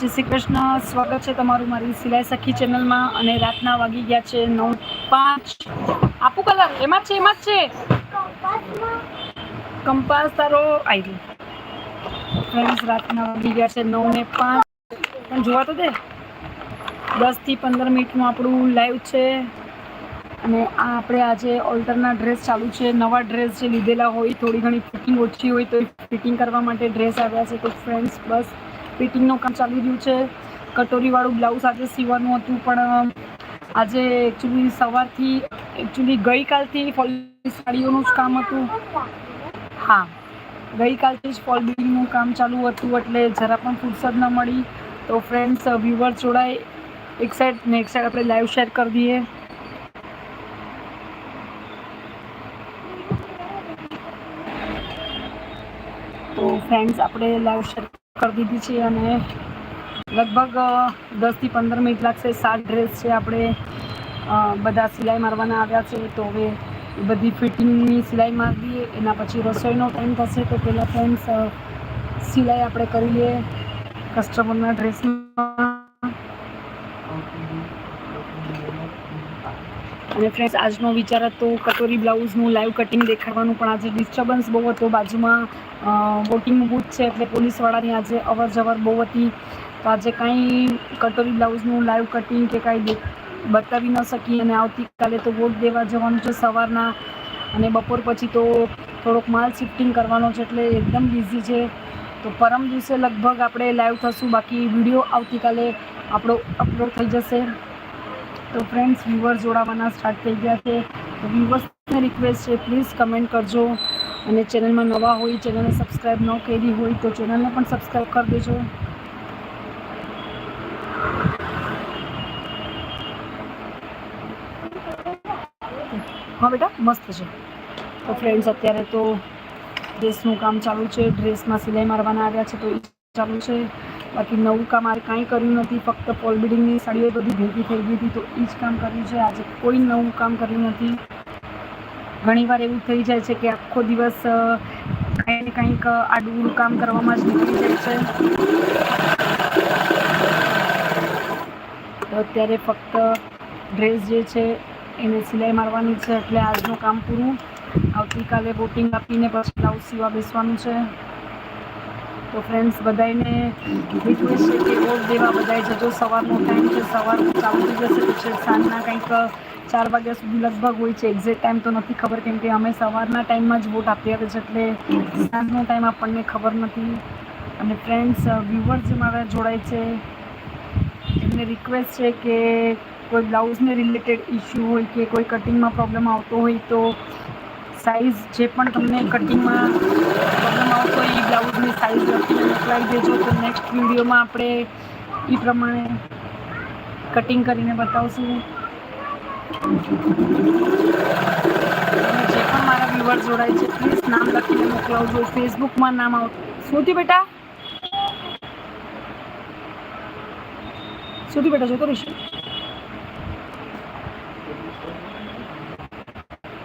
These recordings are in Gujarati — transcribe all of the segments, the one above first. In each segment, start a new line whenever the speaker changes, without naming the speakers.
જય શ્રી કૃષ્ણ. સ્વાગત છે તમારું મારી સિલાઈ સખી ચેનલમાં અને રાતના વાગી ગયા છે નવ પાંચ. આપું કલર? એમાં છે, એમાં જ છે. કંપાસ તારો આવી ફ્રેન્ડ્સ, રાતના વાગી ગયા છે નવ ને પાંચ. પણ જોવા તો દે. દસથી પંદર મિનિટનું આપણું લાઈવ છે. અને આ આપણે આજે ઓલ્ટરના ડ્રેસ ચાલુ છે. નવા ડ્રેસ જે લીધેલા હોય, થોડી ઘણી ફિટિંગ ઓછી હોય તો ફિટિંગ કરવા માટે ડ્રેસ આવ્યા છે. તો ફ્રેન્ડ્સ, બસ ફિટિંગનું કામ ચાલી રહ્યું છે. કટોરીવાળું બ્લાઉઝ આજે સીવાનું હતું, પણ આજે એકચ્યુઅલી સવારથી એકચ્યુઅલી ગઈકાલથી ફોલ સાડીઓનું જ કામ હતું. હા, ગઈકાલથી જ ફોલ બિલ્ડિંગનું કામ ચાલુ હતું, એટલે જરા પણ ફુરસદ ન મળી. તો ફ્રેન્ડ્સ વ્યુવર જોડાય. એક સાઈડ ને એક સાઈડ આપણે લાઈવ શેર કરી દઈએ. તો ફ્રેન્ડ્સ આપણે લાઈવ શેર કરી દીધી છે અને લગભગ દસથી પંદર મિનિટ લાગશે. સાત ડ્રેસ છે આપણે બધા સિલાઈ મારવાના આવ્યા છે. તો હવે બધી ફિટિંગની સિલાઈ મારી દઈએ એના પછી રસોઈનો ટાઈમ થશે, તો પહેલાં ફ્રેન્ડ્સ સિલાઈ આપણે કરી લઈએ. કસ્ટમરના ડ્રેસમાં. અને ફ્રેન્ડ્સ આજનો વિચાર હતો કટોરી બ્લાઉઝનું લાઈવ કટિંગ દેખાડવાનું, પણ આજે ડિસ્ટર્બન્સ બહુ હતો. બાજુમાં વોટિંગ બૂથ છે એટલે પોલીસવાળાની આજે અવર જવર બહુ હતી. તો આજે કાંઈ કટોરી બ્લાઉઝનું લાઈવ કટિંગ કે કાંઈ બતાવી ન શકી અને આવતીકાલે તો વોટ દેવા જવાનું છે સવારના. અને બપોર પછી તો થોડોક માલ શિફ્ટિંગ કરવાનો છે એટલે એકદમ બિઝી છે. તો પરમ દિવસે લગભગ આપણે લાઈવ થશું. બાકી વીડિયો આવતીકાલે આપણો અપલોડ થઈ જશે. તો ફ્રેન્ડ્સ વ્યુઅર જોડાવાના સ્ટાર્ટ થઈ ગયા છે. તો વ્યુઅર્સને રિક્વેસ્ટ છે પ્લીઝ કમેન્ટ કરજો. અને ચેનલમાં નવા હોય ચેનલને સબસ્ક્રાઈબ ન કરી હોય, તો ચેનલને પણ સબસ્ક્રાઈબ કરી દેજો. હા બેટા, મસ્ત છે. તો ફ્રેન્ડ્સ અત્યારે તો ડ્રેસનું કામ ચાલુ છે. ડ્રેસમાં સિલાઈ મારવાના આવ્યા છે, તો એ ચાલુ છે. બાકી નવું કામ મારે કાંઈ કર્યું નથી, ફક્ત પોલ બિલ્ડિંગની સાડીઓ બધી ભેગી થઈ ગઈ હતી તો એ જ કામ કર્યું છે. આજે કોઈ નવું કામ કર્યું નથી. ઘણીવાર એવું થઈ જાય છે કે આખો દિવસ કંઈ ને કંઈક આડું કામ કરવામાં જ નીકળી જાય છે. તો અત્યારે ફક્ત ડ્રેસ જે છે એને સિલાઈ મારવાની છે એટલે આજનું કામ પૂરું. આવતીકાલે બોટિંગ આપીને પછી બ્લાઉઝ સીવા બેસવાનું છે. તો ફ્રેન્ડ્સ બધાને રિક્વેસ્ટ છે કે વોટ દેવા બધાએ જજો સવારનો ટાઈમ છે સવારનું ચાલુ થઈ જશે, પછી સાંજના કંઈક ચાર વાગ્યા સુધી લગભગ હોય છે એક્ઝેક્ટ ટાઈમ તો નથી ખબર, કેમ કે અમે સવારના ટાઈમમાં જ વોટ આપી આવે છે, એટલે સાંજનો ટાઈમ આપણને ખબર નથી. અને ફ્રેન્ડ્સ વ્યુવર જે મારા જોડાય છે, એમને રિક્વેસ્ટ છે કે કોઈ બ્લાઉઝને રિલેટેડ ઇશ્યુ હોય કે કોઈ કટિંગમાં પ્રોબ્લેમ આવતો હોય તો સાઇઝ જે પણ તમને કટિંગમાં એ બ્લાઉઝની સાઈઝ લખીને મોકલાવી દેજો. તો નેક્સ્ટ વિડીયોમાં આપણે એ પ્રમાણે કટિંગ કરીને બતાવશું. જે પણ મારા વ્યુઅર જોડાય છે પ્લીઝ નામ લખીને મોકલાવજો. ફેસબુકમાં નામ આવ શું થયું બેટા? શું થયું બેટા? જોતો રહીશ.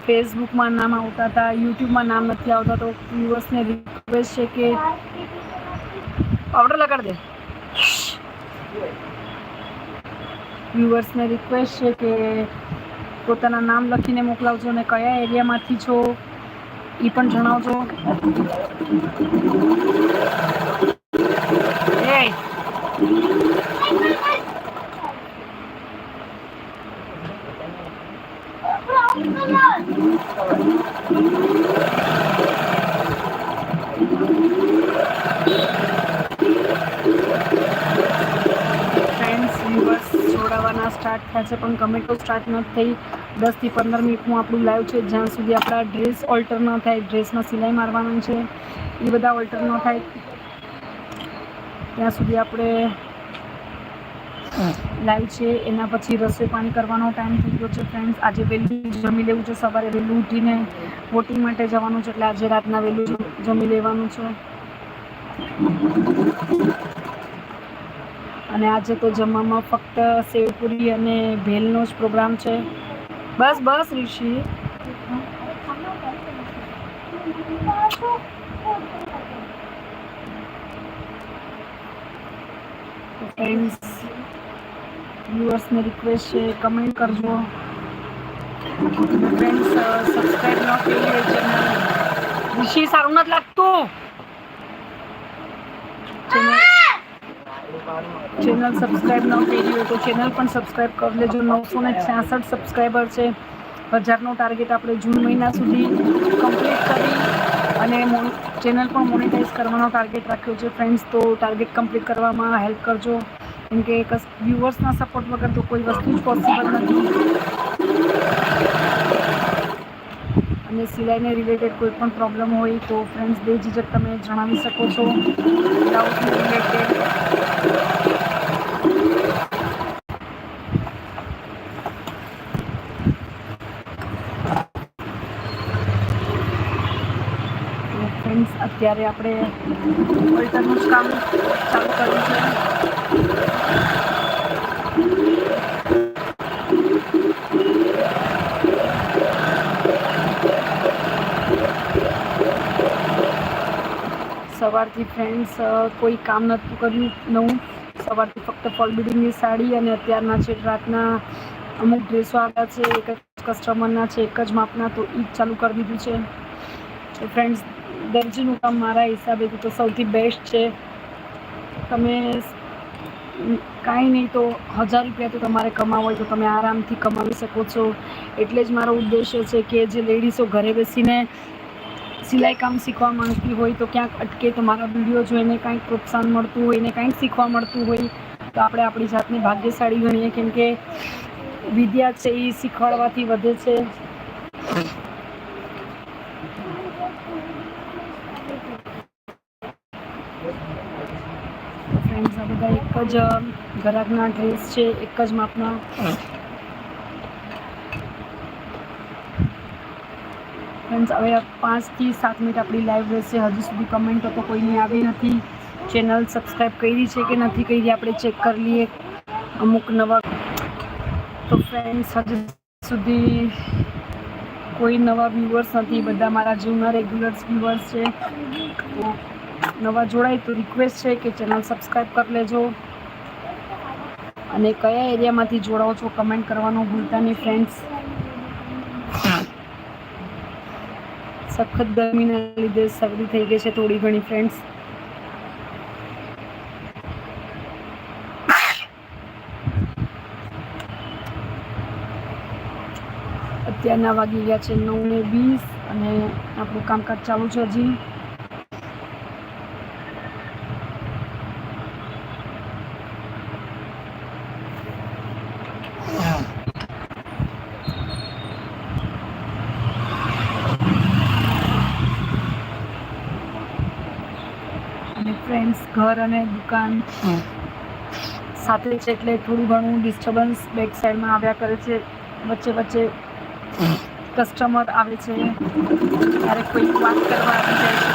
ફેસબુકમાં નામ આવતા હતા યુટ્યુબમાં નામ નથી આવતા, તો વ્યુઅર્સને રિક્વેસ્ટ છે કે પાવડર લગાડ દે. વ્યુઅર્સને રિક્વેસ્ટ છે કે પોતાના નામ લખીને મોકલાવજો અને કયા એરિયામાંથી છો એ પણ જણાવજો. એ ફ્રેન્ડ્સ વ્યુઅર્સ જોડાવાના સ્ટાર્ટ થયા છે, પણ કમેન્ટો સ્ટાર્ટ નથી થઈ, દસથી પંદર મિનિટનું આપણું લાઈવ છે, જ્યાં સુધી આપણા ડ્રેસ ઓલ્ટર ન થાય ડ્રેસમાં સિલાઈ મારવાનું છે, એ બધા ઓલ્ટર ન થાય, ત્યાં સુધી આપણે લાઈવ છે, એના પછી રસોઈ પાણી કરવાનો ટાઈમ થઈ ગયો છે ફ્રેન્ડ્સ આજે વહેલું જમી લેવું છે, સવારે વહેલું ઉઠીને વોટિંગ માટે જવાનું છે, એટલે આજે રાતના વહેલું જમી લેવાનું છે. અને આજે તો જમવામાં ફક્ત સેવપુરી અને ભેલનો જ પ્રોગ્રામ છે. બસ બસ, ઋષિ. ફ્રેન્ડ્સ વ્યુઅર્સને રિક્વેસ્ટ છે કમેન્ટ કરજો. ફ્રેન્ડ્સ સબસ્ક્રાઈબ ન કરી ચેનલ ઋષિ, સારું નથી લાગતું. ચેનલ સબસ્ક્રાઈબ ન કરી હોય તો ચેનલ પણ સબસ્ક્રાઈબ કરી લેજો. નવસો ને છ્યાસઠ સબસ્ક્રાઈબર છે. હજારનો ટાર્ગેટ આપણે જૂન મહિના સુધી કમ્પ્લીટ કરી અને ચેનલ પણ મોનિટાઈઝ કરવાનો ટાર્ગેટ રાખ્યો છે. ફ્રેન્ડ્સ તો ટાર્ગેટ કમ્પ્લીટ કરવામાં હેલ્પ કરજો. કેમ કે વ્યુઅર્સના સપોર્ટ વગર તો કોઈ વસ્તુ જ પોસિબલ નથી. અને સિલાઈને રિલેટેડ કોઈ પણ પ્રોબ્લેમ હોય તો ફ્રેન્ડ્સ બે ઝીઝક તમે જણાવી શકો છો. રિલેટેડ અત્યારે આપણે વળતરનું જ કામ ચાલુ કર્યું છે. સવારથી ફ્રેન્ડ્સ કોઈ કામ નહોતું કર્યું, નવું. સવારથી ફક્ત ફોલ બિલ્ડિંગની સાડી અને અત્યારના છે રાતના અમુક ડ્રેસો આવ્યા છે, એક જ કસ્ટમરના છે, એક જ માપના, તો એ ચાલુ કરી દીધું છે. ફ્રેન્ડ્સ દરજીનું કામ મારા હિસાબેથી તો સૌથી બેસ્ટ છે. તમે કાંઈ નહીં તો હજાર રૂપિયા તો તમારે કમાવો હોય તો તમે આરામથી કમાવી શકો છો. એટલે જ મારો ઉદ્દેશ્ય છે કે જે લેડીઝો ઘરે બેસીને સિલાઈ કામ શીખવા માંગતી હોય તો ક્યાંક અટકે તો મારા વીડિયો જોઈને કાંઈક પ્રોત્સાહન મળતું હોય ને કાંઈક શીખવા મળતું હોય તો આપણે આપણી જાતને ભાગ્યશાળી ગણીએ. કેમ કે વિદ્યા છે એ શીખવાડવાથી વધે છે ફ્રેન્ડ્સ આ બધા એક જ ઘરાકના ડ્રેસ છે, એક જ માપના. ફ્રેન્ડ્સ હવે પાંચથી સાત મિનિટ આપણી લાઈવ રહેશે. હજુ સુધી કમેન્ટો તો કોઈની આવી નથી. ચેનલ સબસ્ક્રાઈબ કરી છે કે નથી કરી, આપણે ચેક કરી લઈએ અમુક નવા. તો ફ્રેન્ડ્સ હજુ સુધી કોઈ નવા વ્યુઅર્સ નથી. બધા મારા જૂના રેગ્યુલર વ્યુઅર્સ છે. નવા જોડાય તો રિક્વેસ્ટ છે કે ચેનલ સબસ્ક્રાઈબ કરી લેજો. અને કયા એરિયામાંથી જોડાઓ છો કમેન્ટ કરવાનું ભૂલતા નહીં ફ્રેન્ડ્સ સખત ગરમીના લીધે શરદી થઈ ગઈ છે થોડી ઘણી ફ્રેન્ડ્સ અત્યારના વાગી ગયા છે નવ ને વીસ અને આપણું કામકાજ ચાલુ છે હજી અને ફ્રેન્ડ્સ ઘર અને દુકાન. સાથે છે એટલે થોડું ઘણું ડિસ્ટર્બન્સ બેક સાઈડમાં આવ્યા કરે છે. વચ્ચે વચ્ચે કસ્ટમર આવે છે. ક્યારેક કોઈ વાત કરવા આવી જાય છે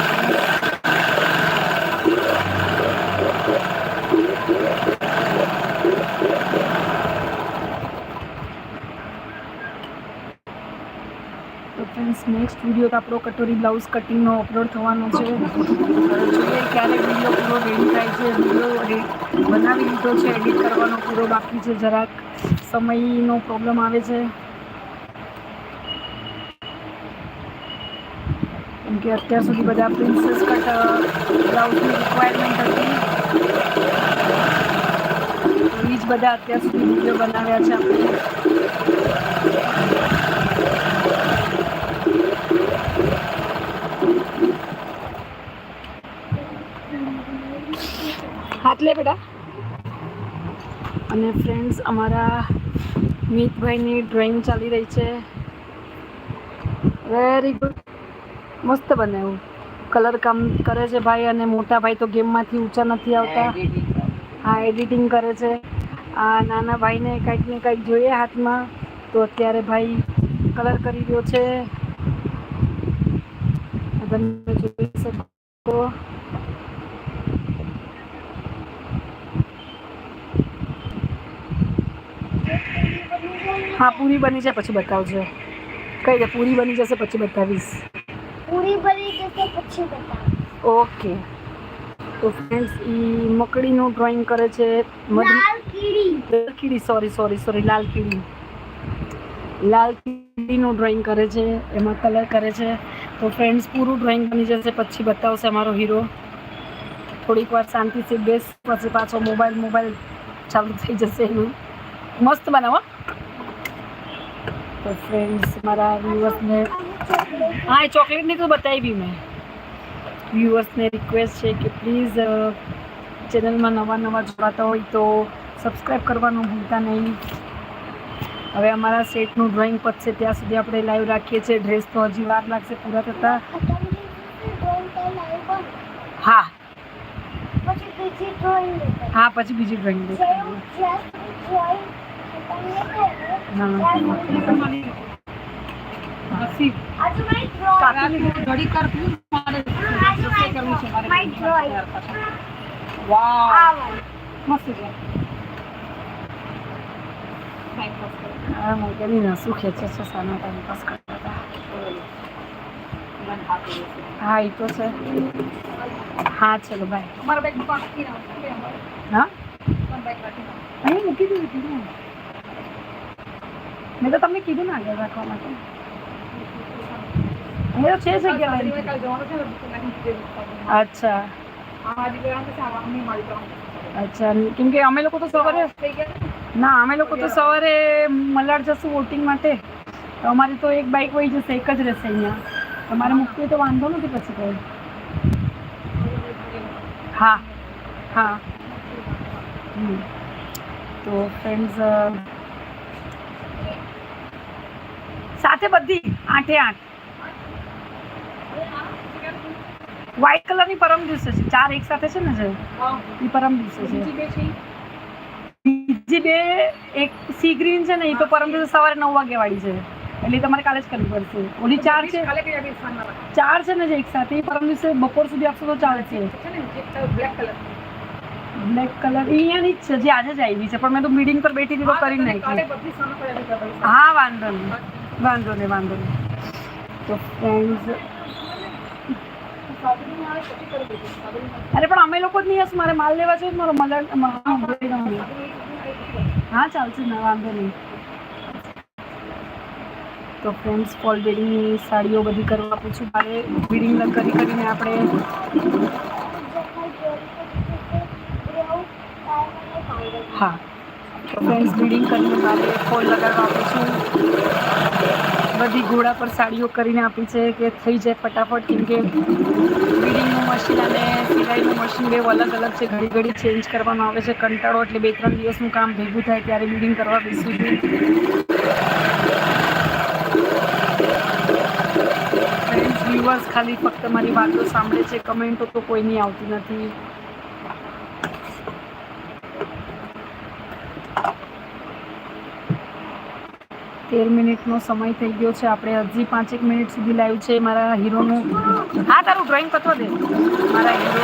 તો ફ્રેન્ડ્સ નેક્સ્ટ વીડિયો તો આપણો કટોરી બ્લાઉઝ કટિંગનો અપલોડ થવાનો છે. જોઈએ ક્યારે વીડિયો પૂરો રેડી થાય છે. વીડિયો બનાવી લીધો છે. એડિટ કરવાનો પૂરો બાકી છે. જરાક સમયનો પ્રોબ્લેમ આવે છે. કેમ કે અત્યાર સુધી બધા પ્રિન્સેસ કટ બ્લાઉઝની રિક્વાયરમેન્ટ હતી. તો જ બધા અત્યાર સુધી વીડિયો બનાવ્યા છે આપણે. હાથ લે બેટા. અને ફ્રેન્ડ્સ અમારા મિતભાઈની ડ્રોઈંગ ચાલી રહી છે. વેરી ગુડ મસ્ત બનાવ્યું કલર કામ કરે છે ભાઈ અને મોટા ભાઈ તો ગેમમાંથી ઊંચા નથી આવતા. હા એડિટિંગ કરે છે. આ નાના ભાઈને કંઈક ને કંઈક જોઈએ હાથમાં. તો અત્યારે ભાઈ કલર કરી રહ્યો છે. તમે જોઈ શકો. હા પૂરી બની જાય પછી બતાવજો કઈ દે પૂરી બની જશે પછી બતાવીશ
પૂરી બની જશે પછી બતાવ
ઓકે તો ફ્રેન્ડ્સ ઈ મકડીનું ડ્રોઈંગ કરે છે
લાલ કીડી
લાલ કીડી સોરી સોરી સોરી લાલ કીડી લાલ કીડીનું ડ્રોઈંગ કરે છે એમાં કલર કરે છે તો ફ્રેન્ડ્સ પૂરું ડ્રોઈંગ બની જશે પછી બતાવશે અમારો હીરો થોડીક વાર શાંતિથી બેસ પછી પાછો મોબાઈલ મોબાઈલ ચાલુ થઈ જશે એનું. મસ્ત બનાવો તો ફ્રેન્ડ્સ મારા વ્યુઅર્સને હા એ ચોકલેટની તો બતાવી મેં. વ્યુઅર્સને રિક્વેસ્ટ છે કે પ્લીઝ ચેનલમાં નવા નવા જોડાતા હોય તો સબસ્ક્રાઈબ કરવાનું ભૂલતા નહીં. હવે અમારા સેટનું ડ્રોઈંગ પતશે ત્યાં સુધી આપણે લાઈવ રાખીએ છીએ. ડ્રેસ તો હજી વાર લાગશે પૂરા થતાં. હા. હા પછી બીજી ડ્રોઈંગ શું ખેંચે છે સાના ટાઈમ પાસ કરતા હા એ તો છે હા ચલો બાય હા અહીં મૂકી દીધું મેં તો તમને કીધું ને આગળ રાખવા માટે. અમે તો છે જગ્યા. અચ્છા. અચ્છા કેમ કે અમે લોકો તો સવારે ના? અમે લોકો તો સવારે મલાડ જશું વોટિંગ માટે. તો અમારી તો એક બાઇક વહી જશે એક જ રહેશે અહીંયા. તમારે મૂકવી તો વાંધો નથી પછી કોઈ. હા હા. તો ફ્રેન્ડ્સ સાથે બધી આઠે આઠ. વ્હાઈટ કલરની પરમ દિવસે છે. ચાર એક સાથે છે ને જે? એ પરમ દિવસે છે. બીજી બે એક સી ગ્રીન છે ને એ તો પરમ દિવસે સવારે નવ વાગે વાળી છે. એટલે તમારે કાલે જ કરવી પડશે. ઓલી ચાર છે? ચાર છે ને જે એક સાથે? એ પરમ દિવસે બપોર સુધી આપશો તો ચાલે છે. બ્લેક કલર અહીંયાની જ છે જે આજે જ આવી છે. પણ મેં તો મીટિંગ પર બેઠી હતી તો કરી નાખી. હા વાંધો નહીં. વાંધો નહીં વાંધો નહીં. તો ફ્રેન્ડ્સ અરે, પણ અમે લોકો જ નહીં હશે, મારે માલ લેવા છે, મારો મલર હા ચાલશે, ના, વાંધો નહીં. તો ફ્રેન્ડ્સ ફોલ બેડિંગની સાડીઓ બધી કરવા આપું છું, મારે બીડિંગ કરી કરીને આપણે હા. તો ફ્રેન્ડ્સ બિડિંગ કરીને મારે ફોલ લગાવવા આપું છું. બધી ઘોડા પર સાડીઓ કરીને આપી છે કે થઈ જાય ફટાફટ, કેમ કે બીડિંગનું મશીન અને સિલાઈનું મશીન બે અલગ અલગ છે, ઘડી ઘડી ચેન્જ કરવાનું આવે છે, કંટાળો એટલે બે ત્રણ દિવસનું કામ ભેગું થાય ત્યારે વીડિંગ કરવા બેસું છું ખાલી ફક્ત મારી વાતો સાંભળે છે કમેન્ટો તો કોઈની આવતી નથી. તેર મિનિટનો સમય થઈ ગયો છે. આપણે હજી પાંચેક મિનિટ સુધી લાવ્યું છે. મારા હીરોનું હા, તારું ડ્રોઈંગ પતવા દે. મારા હીરો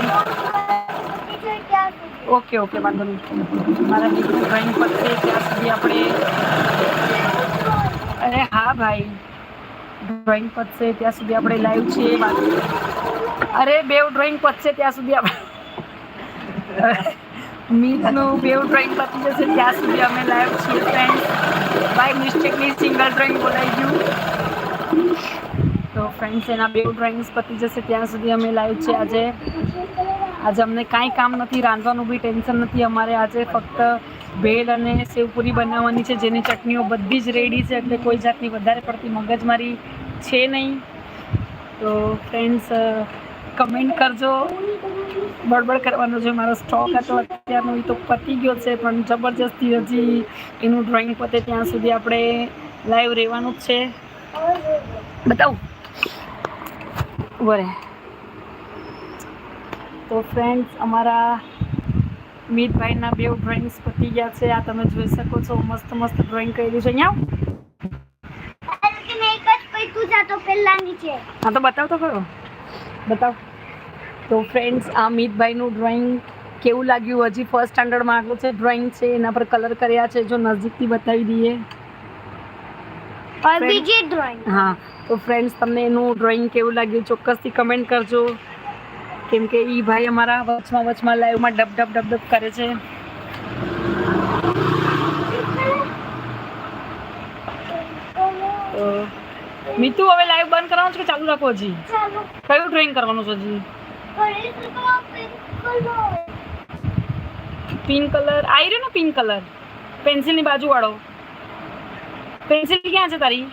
ઓકે ઓકે, વાંધો નહીં. મારા હીરોનું ડ્રોઈંગ પતશે ત્યાં સુધી આપણે અરે હા, ભાઈ. ડ્રોઈંગ પતશે ત્યાં સુધી આપણે લાઈવ છીએ. અરે બે ડ્રોઈંગ પતશે ત્યાં સુધી આપણે મીટનું બેવ ડ્રોઈંગ પતી જશે ત્યાં સુધી અમે લાઈવ છીએ ફ્રેન્ડ્સ બાય મિસ્ટેકની સિંગલ ડ્રોઈંગ બોલાઈ ગયું તો ફ્રેન્ડ્સ એના બેવ ડ્રોઈંગ્સ પતી જશે, ત્યાં સુધી અમે લાઈવ છીએ આજે. આજે અમને કાંઈ કામ નથી, રાંધવાનું બી ટેન્શન નથી. અમારે આજે ફક્ત ભેળ અને સેવપુરી બનાવવાની છે, જેની ચટણીઓ બધી જ રેડી છે, એટલે કોઈ જાતની વધારે પડતી મગજમારી છે નહીં. તો ફ્રેન્ડ્સ કમેન્ટ કરજો. બળબડ કરવાનો છે મારો સ્ટોક હતો અત્યારનો એ તો પતી ગયો છે પણ જબરજસ્તી હજી એનું ડ્રોઈંગ પતે ત્યાં સુધી આપણે લાઈવ રહેવાનું જ છે. બતાવું. બરે તો ફ્રેન્ડ્સ અમારા મીતભાઈના બે ડ્રોઈંગ્સ પતી ગયા છે. આ તમે જોઈ શકો છો મસ્ત મસ્ત ડ્રોઈંગ કર્યું છે. અહીંયા હા તો બતાવ તો ખરો. બતાવ. તો ફ્રેન્ડ્સ આ મિતભાઈનું ડ્રોઈંગ કેવું લાગ્યું? હજી ફર્સ્ટ સ્ટાન્ડર્ડમાં આગળ છે ડ્રોઈંગ છે એના પર કલર કર્યા છે જો નજીકથી બતાવી દઈએ.
ડ્રોઈંગ
હા તો ફ્રેન્ડ્સ તમને એનું ડ્રોઈંગ કેવું લાગ્યું? ચોક્કસથી કમેન્ટ કરજો. કેમ કે એ ભાઈ અમારા વચમાં વચમાં લાઈવમાં ડબ ડબ ડબ ડબ કરે છે. તો મીતુ હવે લાઈવ બંધ કરવાનું છે કે ચાલુ રાખો હજી? કયું ડ્રોઈંગ કરવાનું છે હજી?
પિંક કલર
આવી રહ્યો ને પિંક કલર પેન્સિલની બાજુ વાળો પેન્સિલ ક્યાં છે તારી?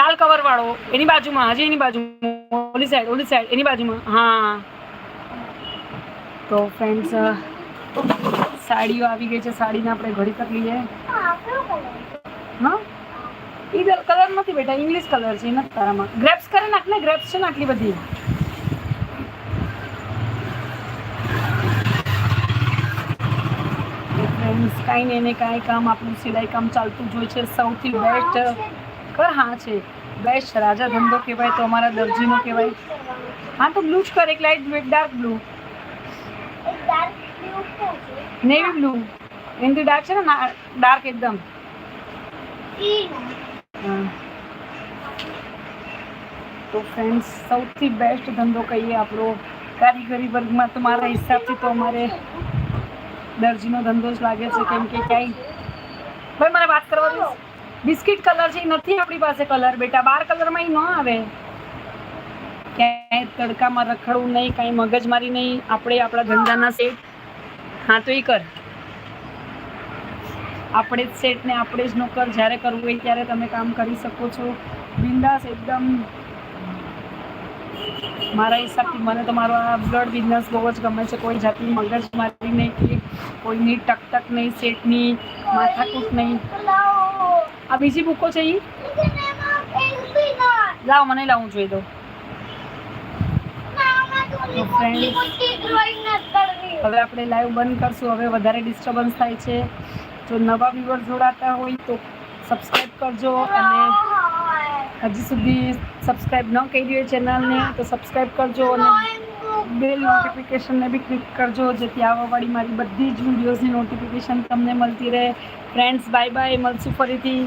લાલ કવર વાળો એની બાજુમાં હજી એની બાજુમાં. ઓલી સાઈડ ઓલી સાઈડ એની બાજુમાં. હા. તો ફ્રેન્ડ્સ સાડીઓ આવી ગઈ છે સાડીને આપણે ઘડી કરી લઈએ. હા? ઈ કલર નથી બેટા ઇંગ્લિશ કલર છે નથી તારામાં. ગ્રેપ્સ કરે નાખ ને ગ્રેપ્સ છે ને આટલી બધી. કાંઈ ને એને કાંઈ કામ આપણું સિલાઈ કામ ચાલતું જ હોય છે સૌથી બેસ્ટ કર હા છે. બેસ્ટ રાજા ધંધો કહેવાય તો અમારા દરજીનો કહેવાય. હા તો બ્લુ જ કર એક એક ડાર્ક બ્લુ નેવી બ્લુ એનાથી ડાર્ક છે ને ડાર્ક એકદમ. તો ફ્રેન્ડ્સ સૌથી બેસ્ટ ધંધો કહીએ આપણો કારીગરી વર્ગમાં તો મારા હિસાબથી તો અમારે દરજીનો ધંધો જ લાગે છે, કેમ કે ક્યાંય ભાઈ, મને વાત કરવા બિસ્કિટ કલર છે નથી આપણી પાસે કલર, બેટા. બાર કલરમાં ન આવે. ક્યાંય તડકામાં રખડવું નહીં, કાંઈ મગજમારી નહીં. આપણે આપણા ધંધાના સેટ. હા, તો એ કર. આપણે જ સેટ ને આપણે જ નોકર જ્યારે કરવું હોય ત્યારે તમે કામ કરી શકો છો. બિંદાસ એકદમ. મારા હિસાબથી મને તો મારો આ બ્લડ બિઝનેસ બહુ જ ગમે છે. કોઈ જાતની મગજમારી નહીં કે કોઈની ટકટક નહીં સેટની માથાકૂટ નહીં. આ બીજી બુકો છે એ લાવ મને લાવું
જોઈ દો.
હવે આપણે લાઈવ બંધ કરશું. હવે વધારે ડિસ્ટર્બન્સ થાય છે. જો નવા વ્યુઅર જોડાતા હોય તો સબસ્ક્રાઈબ કરજો અને હજી સુધી સબસ્ક્રાઈબ ન કરી હોય ચેનલને, તો સબસ્ક્રાઈબ કરજો અને બેલ નોટિફિકેશનને બી ક્લિક કરજો, જેથી આવવાવાળી મારી બધી જ વિડીયોઝની નોટિફિકેશન તમને મળતી રહે. ફ્રેન્ડ્સ બાય બાય મળશું ફરીથી.